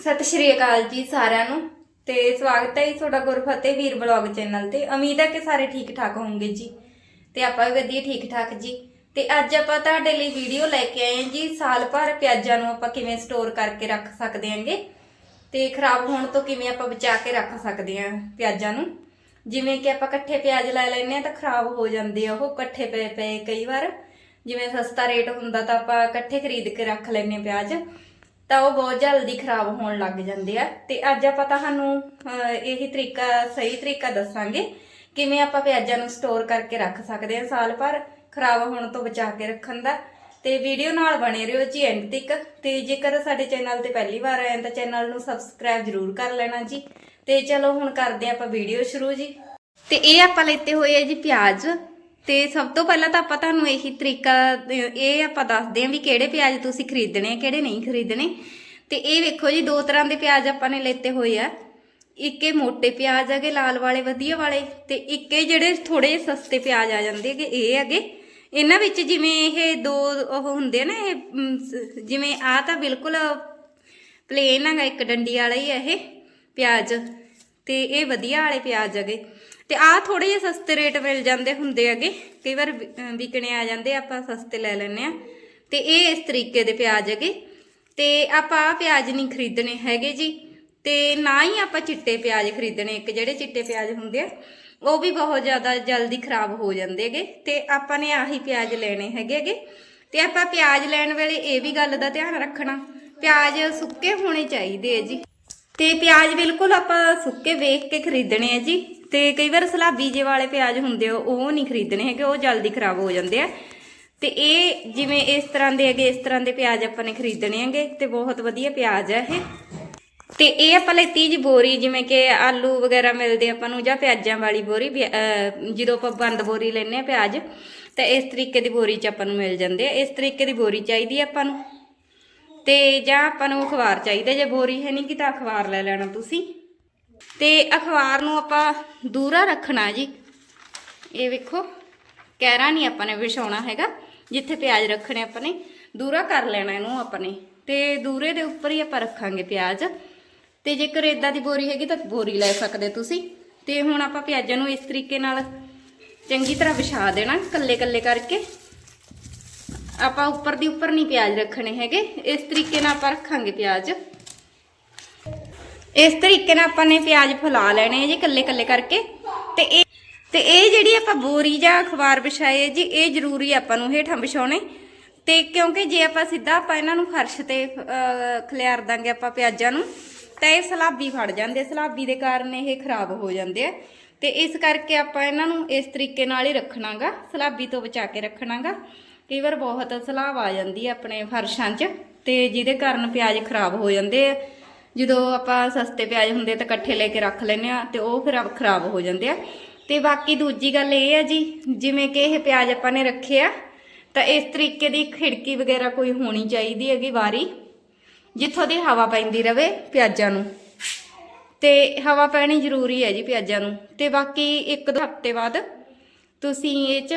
ਸਤਿ ਸ਼੍ਰੀ ਅਕਾਲ ਜੀ ਸਾਰਿਆਂ ਨੂੰ ਤੇ ਸਵਾਗਤ ਹੈ ਜੀ ਤੁਹਾਡਾ ਗੁਰਫਤਿਹ ਵੀਰ ਬਲੌਗ ਚੈਨਲ ਤੇ। ਉਮੀਦ ਹੈ ਕਿ ਸਾਰੇ ਠੀਕ ਠਾਕ ਹੋਵੋਗੇ ਜੀ ਤੇ ਆਪਾਂ ਵੀ ਵਧੀਆ ਠੀਕ ਠਾਕ ਜੀ। ਤੇ ਅੱਜ ਆਪਾਂ ਤੁਹਾਡੇ ਲਈ ਵੀਡੀਓ ਲੈ ਕੇ ਆਏ ਹਾਂ ਜੀ। ਸਾਲ ਭਰ ਪਿਆਜ਼ਾਂ ਨੂੰ ਆਪਾਂ ਕਿਵੇਂ ਸਟੋਰ ਕਰਕੇ ਰੱਖ ਸਕਦੇ ਹਾਂਗੇ ਤੇ ਖਰਾਬ ਹੋਣ ਤੋਂ ਕਿਵੇਂ ਆਪਾਂ ਬਚਾ ਕੇ ਰੱਖ ਸਕਦੇ ਹਾਂ ਪਿਆਜ਼ਾਂ ਨੂੰ। ਜਿਵੇਂ ਕਿ ਆਪਾਂ ਇਕੱਠੇ ਪਿਆਜ਼ ਲੈ ਲੈਂਦੇ ਆ ਤਾਂ ਖਰਾਬ ਹੋ ਜਾਂਦੇ ਆ ਉਹ ਇਕੱਠੇ ਪਏ ਪਏ ਕਈ ਵਾਰ। ਜਿਵੇਂ ਸਸਤਾ ਰੇਟ ਹੁੰਦਾ ਤਾਂ ਆਪਾਂ ਇਕੱਠੇ ਖਰੀਦ ਕੇ ਰੱਖ ਲੈਂਦੇ ਪਿਆਜ਼। ਤਾਂ ਉਹ ਬਹੁਤ ਜਲਦੀ ਖਰਾਬ ਹੋਣ ਲੱਗ ਜਾਂਦੇ ਆ। ਤੇ ਅੱਜ ਆਪਾਂ ਤੁਹਾਨੂੰ ਇਹੀ ਤਰੀਕਾ, ਸਹੀ ਤਰੀਕਾ ਦੱਸਾਂਗੇ। ਕਿਵੇਂ ਆਪਾਂ ਪਿਆਜ਼ਾਂ ਨੂੰ ਸਟੋਰ ਕਰਕੇ ਰੱਖ ਸਕਦੇ ਹਾਂ ਸਾਲ ਭਰ, ਖਰਾਬ ਹੋਣ ਤੋਂ ਬਚਾ ਕੇ ਰੱਖਣ ਦਾ। ਤੇ ਵੀਡੀਓ ਨਾਲ ਬਣੇ ਰਹੋ ਜੀ ਐਂਡ ਤੱਕ। ਤੇ ਜੇਕਰ ਸਾਡੇ ਚੈਨਲ ਤੇ ਪਹਿਲੀ ਵਾਰ ਆਏ ਹੋ ਤਾਂ ਚੈਨਲ ਨੂੰ ਸਬਸਕ੍ਰਾਈਬ ਜ਼ਰੂਰ ਕਰ ਲੈਣਾ ਜੀ। ਤੇ ਚਲੋ ਹੁਣ ਕਰਦੇ ਹਾਂ ਆਪਾਂ ਵੀਡੀਓ ਸ਼ੁਰੂ ਜੀ। ਤੇ ਇਹ ਆਪਾਂ ਲੈਤੇ ਹੋਏ ਆ ਜੀ ਪਿਆਜ਼। ਤੇ ਸਭ ਤੋਂ ਪਹਿਲਾਂ ਤਾਂ ਆਪਾਂ ਤੁਹਾਨੂੰ ਇਹੀ ਤਰੀਕਾ, ਇਹ ਆਪਾਂ ਦੱਸਦੇ ਹਾਂ ਵੀ ਕਿਹੜੇ ਪਿਆਜ਼ ਤੁਸੀਂ ਖਰੀਦਣੇ ਆ, ਕਿਹੜੇ ਨਹੀਂ ਖਰੀਦਣੇ। ਤੇ ਇਹ ਵੇਖੋ ਜੀ, ਦੋ ਤਰ੍ਹਾਂ ਦੇ ਪਿਆਜ਼ ਆਪਾਂ ਨੇ ਲੈਤੇ ਹੋਏ ਆ। ਇੱਕ ਇਹ ਮੋٹے ਪਿਆਜ਼ ਹੈਗੇ, ਲਾਲ ਵਾਲੇ, ਵਧੀਆ ਵਾਲੇ। ਤੇ ਇੱਕ ਇਹ ਜਿਹੜੇ ਥੋੜੇ ਸਸਤੇ ਪਿਆਜ਼ ਆ ਜਾਂਦੇ ਹੈਗੇ, ਇਹ ਹੈਗੇ। ਇਹਨਾਂ ਵਿੱਚ ਜਿਵੇਂ ਇਹ ਦੋ ਉਹ ਹੁੰਦੇ ਨਾ, ਇਹ ਜਿਵੇਂ ਆ ਤਾਂ ਬਿਲਕੁਲ ਪਲੇਨ ਹੈਗਾ, ਇੱਕ ਡੰਡੀ ਵਾਲਾ ਹੀ ਆ ਇਹ ਪਿਆਜ਼। ਤੇ ਇਹ ਵਧੀਆ ਵਾਲੇ ਪਿਆਜ਼ ਹੈਗੇ। ਤੇ ਆ ਥੋੜੇ ਜਿਹੇ ਸਸਤੇ ਰੇਟ ਮਿਲ ਜਾਂਦੇ ਹੁੰਦੇ ਹੈਗੇ। ਕਈ ਵਾਰ ਵਿਕਣੇ ਆ ਜਾਂਦੇ ਆਪਾਂ ਸਸਤੇ ਲੈ ਲੈਨੇ ਆ ਤੇ ਇਹ ਇਸ ਤਰੀਕੇ ਦੇ ਪਿਆਜ਼ ਹੈਗੇ। ਤੇ ਆਪਾਂ ਆਹ ਪਿਆਜ਼ ਨਹੀਂ ਖਰੀਦਣੇ ਹੈਗੇ ਜੀ। ਤੇ ਨਾ ਹੀ ਆਪਾਂ ਚਿੱਟੇ ਪਿਆਜ਼ ਖਰੀਦਣੇ, ਇੱਕ ਜਿਹੜੇ ਚਿੱਟੇ ਪਿਆਜ਼ ਹੁੰਦੇ ਆ, ਉਹ ਵੀ ਬਹੁਤ ਜ਼ਿਆਦਾ ਜਲਦੀ ਖਰਾਬ ਹੋ ਜਾਂਦੇ ਹੈਗੇ। ਤੇ ਆਪਾਂ ਨੇ ਆਹੀ ਪਿਆਜ਼ ਲੈਣੇ ਹੈਗੇ ਹੈਗੇ। ਤੇ ਆਪਾਂ ਪਿਆਜ਼ ਲੈਣ ਵੇਲੇ ਇਹ ਵੀ ਗੱਲ ਦਾ ਧਿਆਨ ਰੱਖਣਾ, ਪਿਆਜ਼ ਸੁੱਕੇ ਹੋਣੇ ਚਾਹੀਦੇ ਹੈ ਜੀ। ਤੇ ਪਿਆਜ਼ ਬਿਲਕੁਲ ਆਪਾਂ ਸੁੱਕੇ ਵੇਖ ਕੇ ਖਰੀਦਣੇ ਆ ਜੀ। ਤੇ ਕਈ ਵਾਰ ਸਲਾਬੀ ਜੇ ਵਾਲੇ ਪਿਆਜ਼ ਹੁੰਦੇ ਆ, ਉਹ ਨਹੀਂ ਖਰੀਦਣੇ ਹੈਗੇ, ਉਹ ਜਲਦੀ ਖਰਾਬ ਹੋ ਜਾਂਦੇ ਆ। ਤੇ ਇਹ ਜਿਵੇਂ ਇਸ ਤਰ੍ਹਾਂ ਦੇ ਹੈਗੇ, ਇਸ ਤਰ੍ਹਾਂ ਦੇ ਪਿਆਜ਼ ਆਪਾਂ ਨੇ ਖਰੀਦਣੇ ਹੈਗੇ, ਤੇ ਬਹੁਤ ਵਧੀਆ ਪਿਆਜ਼ ਹੈ ਇਹ। ਤੇ ਇਹ ਆਪਾਂ ਲਈ ਜੀ ਬੋਰੀ, ਜਿਵੇਂ ਕਿ ਆਲੂ ਵਗੈਰਾ ਮਿਲਦੇ ਆਪਾਂ ਨੂੰ, ਜਾਂ ਪਿਆਜ਼ਾਂ ਵਾਲੀ ਬੋਰੀ ਜਦੋਂ ਆਪਾਂ ਬੰਦ ਬੋਰੀ ਲੈਨੇ ਆ ਪਿਆਜ਼, ਤਾਂ ਇਸ ਤਰੀਕੇ ਦੀ ਬੋਰੀ ਚ ਆਪਾਂ ਨੂੰ ਮਿਲ ਜਾਂਦੇ ਆ। ਇਸ ਤਰੀਕੇ ਦੀ ਬੋਰੀ ਚਾਹੀਦੀ ਆ ਆਪਾਂ ਨੂੰ। ਤੇ ਜਾਂ ਆਪਾਂ ਨੂੰ ਅਖਬਾਰ ਚਾਹੀਦਾ ਜੇ ਬੋਰੀ ਹੈ ਨਹੀਂ ਕਿ ਤਾਂ ਅਖਬਾਰ ਲੈ ਲੈਣਾ ਤੁਸੀਂ। ਤੇ ਅਖਬਾਰ ਨੂੰ ਆਪਾਂ ਦੂਰਾ ਰੱਖਣਾ ਜੀ। ਇਹ ਵੇਖੋ ਕਹਿਰਾ ਨਹੀਂ ਆਪਾਂ ਨੇ ਵਿਛਾਉਣਾ ਹੈਗਾ, ਜਿੱਥੇ ਪਿਆਜ਼ ਰੱਖਣੇ ਆਪਾਂ ਨੇ ਦੂਰਾ ਕਰ ਲੈਣਾ ਇਹਨੂੰ ਆਪਾਂ ਨੇ। ਤੇ ਦੂਰੇ ਦੇ ਉੱਪਰ ਹੀ ਆਪਾਂ ਰੱਖਾਂਗੇ ਪਿਆਜ਼। ਤੇ ਜੇਕਰ ਇਦਾਂ ਦੀ ਬੋਰੀ ਹੈਗੀ ਤਾਂ ਬੋਰੀ ਲੈ ਸਕਦੇ ਤੁਸੀਂ। ਤੇ ਹੁਣ ਆਪਾਂ ਪਿਆਜ਼ਾਂ ਨੂੰ ਇਸ ਤਰੀਕੇ ਨਾਲ ਚੰਗੀ ਤਰ੍ਹਾਂ ਵਿਛਾ ਦੇਣਾ ਕੱਲੇ ਕੱਲੇ ਕਰਕੇ। ਆਪਾਂ ਉੱਪਰ ਦੀ ਉੱਪਰ ਨਹੀਂ ਪਿਆਜ਼ ਰੱਖਣੇ ਹੈਗੇ, ਇਸ ਤਰੀਕੇ ਨਾਲ ਆਪਾਂ ਰੱਖਾਂਗੇ ਪਿਆਜ਼। ਇਸ ਤਰੀਕੇ ਨਾਲ ਆਪਾਂ ਨੇ ਪਿਆਜ਼ ਫੁਲਾ ਲੈਣੇ ਆ ਜੀ ਕੱਲੇ ਕੱਲੇ ਕਰਕੇ। ਤੇ ਇਹ ਤੇ ਇਹ ਜਿਹੜੀ ਆਪਾਂ ਬੋਰੀ ਜਾਂ ਅਖਬਾਰ ਵਿਛਾਏ ਆ ਜੀ, ਇਹ ਜ਼ਰੂਰੀ ਆਪਾਂ ਨੂੰ ਹੇਠਾਂ ਵਿਛਾਉਣੇ। ਤੇ ਕਿਉਂਕਿ ਜੇ ਆਪਾਂ ਸਿੱਧਾ ਆਪਾਂ ਇਹਨਾਂ ਨੂੰ ਫਰਸ਼ ਤੇ ਖਲਿਆਰ ਦਾਂਗੇ ਆਪਾਂ ਪਿਆਜ਼ਾਂ ਨੂੰ, ਤਾਂ ਇਹ ਸਲਾਬੀ ਫੜ ਜਾਂਦੇ ਸਲਾਬੀ ਦੇ ਕਾਰਨ ਇਹ ਖਰਾਬ ਹੋ ਜਾਂਦੇ ਆ। ਤੇ ਇਸ ਕਰਕੇ ਆਪਾਂ ਇਹਨਾਂ ਨੂੰ ਇਸ ਤਰੀਕੇ ਨਾਲ ਹੀ ਰੱਖਣਾਗਾ, ਸਲਾਬੀ ਤੋਂ ਬਚਾ ਕੇ ਰੱਖਣਾਗਾ। ਕਈ ਵਾਰ ਬਹੁਤ ਸਲਾਬ ਆ ਜਾਂਦੀ ਹੈ ਆਪਣੇ ਫਰਸ਼ਾਂ 'ਚ, ਤੇ ਜਿਹਦੇ ਕਾਰਨ ਪਿਆਜ਼ ਖਰਾਬ ਹੋ ਜਾਂਦੇ ਆ। ਜਦੋਂ ਆਪਾਂ ਸਸਤੇ ਪਿਆਜ਼ ਹੁੰਦੇ ਤਾਂ ਇਕੱਠੇ ਲੈ ਕੇ ਰੱਖ ਲੈਨੇ ਆ ਤੇ ਉਹ ਫਿਰ ਖਰਾਬ ਹੋ ਜਾਂਦੇ ਆ। ਤੇ ਬਾਕੀ ਦੂਜੀ ਗੱਲ ਇਹ ਆ ਜੀ, ਜਿਵੇਂ ਕਿ ਇਹ ਪਿਆਜ਼ ਆਪਾਂ ਨੇ ਰੱਖੇ ਆ, ਤਾਂ ਇਸ ਤਰੀਕੇ ਦੀ ਖਿੜਕੀ ਵਗੈਰਾ ਕੋਈ ਹੋਣੀ ਚਾਹੀਦੀ ਹੈਗੀ ਵਾਰੀ, ਜਿੱਥੋਂ ਦੀ ਹਵਾ ਪੈਂਦੀ ਰਵੇ ਪਿਆਜ਼ਾਂ ਨੂੰ। ਤੇ ਹਵਾ ਪੈਣੀ ਜ਼ਰੂਰੀ ਹੈ ਜੀ ਪਿਆਜ਼ਾਂ ਨੂੰ। ਤੇ ਬਾਕੀ ਇੱਕ ਦੋ ਹਫ਼ਤੇ ਬਾਅਦ ਤੁਸੀਂ ਇਹ ਚ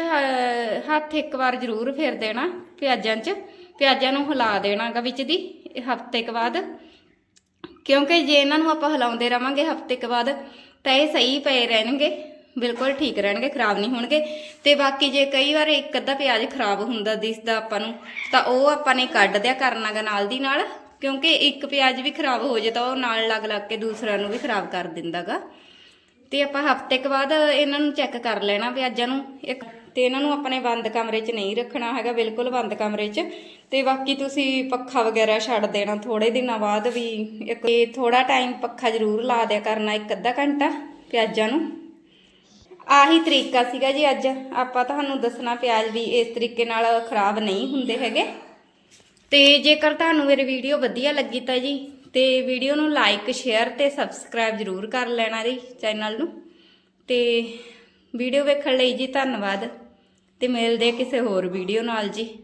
ਹੱਥ ਇੱਕ ਵਾਰ ਜ਼ਰੂਰ ਫੇਰ ਦੇਣਾ ਪਿਆਜ਼ਾਂ 'ਚ। ਪਿਆਜ਼ਾਂ ਨੂੰ ਹਿਲਾ ਦੇਣਾਗਾ ਵਿੱਚ ਦੀ, ਹਫ਼ਤੇ ਕੁ ਬਾਅਦ। ਕਿਉਂਕਿ ਜੇ ਇਹਨਾਂ ਨੂੰ ਆਪਾਂ ਹਿਲਾਉਂਦੇ ਰਵਾਂਗੇ ਹਫ਼ਤੇ ਕੁ ਬਾਅਦ, ਤਾਂ ਇਹ ਸਹੀ ਪਏ ਰਹਿਣਗੇ, ਬਿਲਕੁਲ ਠੀਕ ਰਹਿਣਗੇ, ਖਰਾਬ ਨਹੀਂ ਹੋਣਗੇ। ਤੇ ਬਾਕੀ ਜੇ ਕਈ ਵਾਰ ਇੱਕ ਅੱਧਾ ਪਿਆਜ਼ ਖਰਾਬ ਹੁੰਦਾ ਦਿਸਦਾ ਆਪਾਂ ਨੂੰ, ਤਾਂ ਉਹ ਆਪਾਂ ਨੇ ਕੱਢ ਦਿਆ ਕਰਨਾਗਾ ਨਾਲ ਦੀ ਨਾਲ, ਕਿਉਂਕਿ ਇੱਕ ਪਿਆਜ਼ ਵੀ ਖਰਾਬ ਹੋ ਜੇ ਤਾਂ ਉਹ ਨਾਲ ਲੱਗ ਲੱਗ ਕੇ ਦੂਸਰਾ ਨੂੰ ਵੀ ਖਰਾਬ ਕਰ ਦਿੰਦਾਗਾ ਤੇ ਆਪਾਂ ਹਫ਼ਤੇ ਕੁ ਬਾਅਦ ਇਹਨਾਂ ਨੂੰ ਚੈੱਕ ਕਰ ਲੈਣਾ ਪਿਆਜ਼ਾਂ ਨੂੰ ਇੱਕ ਤੇ ਇਹਨਾਂ ਨੂੰ ਆਪਣੇ ਬੰਦ ਕਮਰੇ 'ਚ ਨਹੀਂ ਰੱਖਣਾ ਹੈਗਾ, ਬਿਲਕੁਲ ਬੰਦ ਕਮਰੇ 'ਚ। ਤੇ ਬਾਕੀ ਤੁਸੀਂ ਪੱਖਾ ਵਗੈਰਾ ਛੱਡ ਦੇਣਾ ਥੋੜੇ ਦਿਨਾਂ ਬਾਅਦ ਵੀ ਇੱਕ ਤੇ ਥੋੜਾ ਟਾਈਮ ਪੱਖਾ ਜ਼ਰੂਰ ਲਾ ਦਿਆ ਕਰਨਾ, ਇੱਕ ਅੱਧਾ ਘੰਟਾ ਪਿਆਜ਼ਾਂ ਨੂੰ। ਆਹੀ ਤਰੀਕਾ ਸੀਗਾ ਜੀ ਅੱਜ। ਆਪਾਂ ਤੁਹਾਨੂੰ ਦੱਸਣਾ ਪਿਆਜ਼ ਵੀ ਇਸ ਤਰੀਕੇ ਨਾਲ ਖਰਾਬ ਨਹੀਂ ਹੁੰਦੇ ਹੈਗੇ। ਤੇ ਜੇਕਰ ਤੁਹਾਨੂੰ ਮੇਰੀ ਵੀਡੀਓ ਵਧੀਆ ਲੱਗੀ ਤਾਂ ਜੀ ਤੇ ਵੀਡੀਓ ਨੂੰ ਲਾਈਕ ਸ਼ੇਅਰ ਤੇ ਸਬਸਕ੍ਰਾਈਬ ਜ਼ਰੂਰ ਕਰ ਲੈਣਾ ਜੀ ਚੈਨਲ ਨੂੰ। ਤੇ ਵੀਡੀਓ ਵੇਖਣ ਲਈ ਜੀ ਧੰਨਵਾਦ। ਤੇ ਮਿਲਦੇ ਕਿਸੇ ਹੋਰ ਵੀਡੀਓ ਨਾਲ ਜੀ।